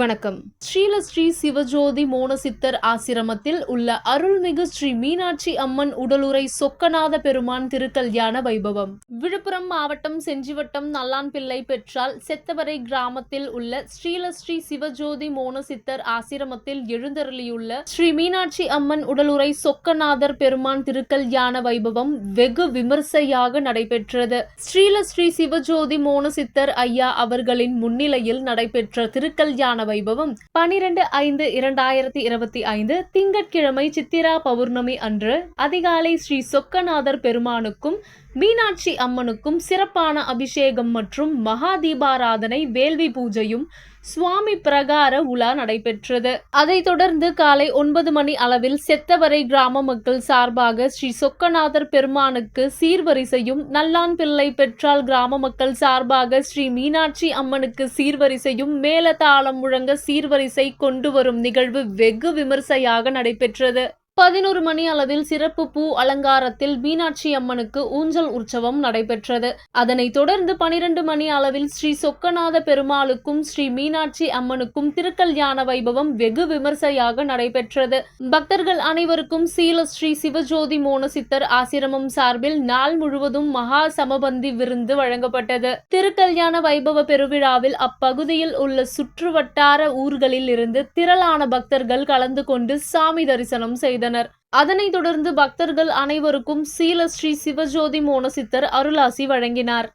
வணக்கம். ஸ்ரீலஸ்ரீ சிவஜோதி மோனசித்தர் ஆசிரமத்தில் உள்ள அருள்மிகு ஸ்ரீ மீனாட்சி அம்மன் உடலுரை சொக்கநாத பெருமான் திருக்கல்யாண வைபவம். விழுப்புரம் மாவட்டம் செஞ்சிவட்டம் நல்லான்பிள்ளை பெற்றால் செத்தவரை கிராமத்தில் உள்ள ஸ்ரீலஸ்ரீ சிவஜோதி மோனசித்தர் ஆசிரமத்தில் எழுந்தருளியுள்ள ஸ்ரீ மீனாட்சி அம்மன் உடலுரை சொக்கநாதர் பெருமான் திருக்கல்யாண வைபவம் வெகு விமர்சையாக நடைபெற்றது. ஸ்ரீலஸ்ரீ சிவஜோதி மோனசித்தர் ஐயா அவர்களின் முன்னிலையில் நடைபெற்ற திருக்கல்யாண வைபவம் பனிரெண்டு ஐந்து இரண்டாயிரத்தி இருபத்தி ஐந்து திங்கட்கிழமை சித்திரா பௌர்ணமி அன்று அதிகாலை ஸ்ரீ சொக்கநாதர் பெருமானுக்கும் மீனாட்சி அம்மனுக்கும் சிறப்பான அபிஷேகம் மற்றும் மகா தீபாராதனை வேள்வி பூஜையும் சுவாமி பிரகார உலா நடைபெற்றது. அதைத் தொடர்ந்து காலை ஒன்பது மணி அளவில் செத்தவரை கிராம மக்கள் சார்பாக ஸ்ரீ சொக்கநாதர் பெருமானுக்கு சீர்வரிசையும் நல்லான்பிள்ளை பெற்றால் கிராம மக்கள் சார்பாக ஸ்ரீ மீனாட்சி அம்மனுக்கு சீர்வரிசையும் மேலதாளம் முழங்க சீர்வரிசை கொண்டு வரும் நிகழ்வு வெகு விமர்சையாக நடைபெற்றது. பதினோரு மணி அளவில் சிறப்பு பூ அலங்காரத்தில் மீனாட்சி அம்மனுக்கு ஊஞ்சல் உற்சவம் நடைபெற்றது. அதனைத் தொடர்ந்து பனிரெண்டு மணி அளவில் ஸ்ரீ சொக்கநாத பெருமாளுக்கும் ஸ்ரீ மீனாட்சி அம்மனுக்கும் திருக்கல்யாண வைபவம் வெகு விமர்சையாக நடைபெற்றது. பக்தர்கள் அனைவருக்கும் சீல ஸ்ரீ சிவஜோதி மோனசித்தர் ஆசிரமம் சார்பில் நாள் முழுவதும் மகா சமபந்தி விருந்து வழங்கப்பட்டது. திருக்கல்யாண வைபவ பெருவிழாவில் அப்பகுதியில் உள்ள சுற்றுவட்டார ஊர்களில் இருந்து திரளான பக்தர்கள் கலந்து கொண்டு சாமி தரிசனம் செய்தனர். அதனைத் தொடர்ந்து பக்தர்கள் அனைவருக்கும் சீல ஸ்ரீ சிவஜோதி மோனசித்தர் அருளாசி வழங்கினார்.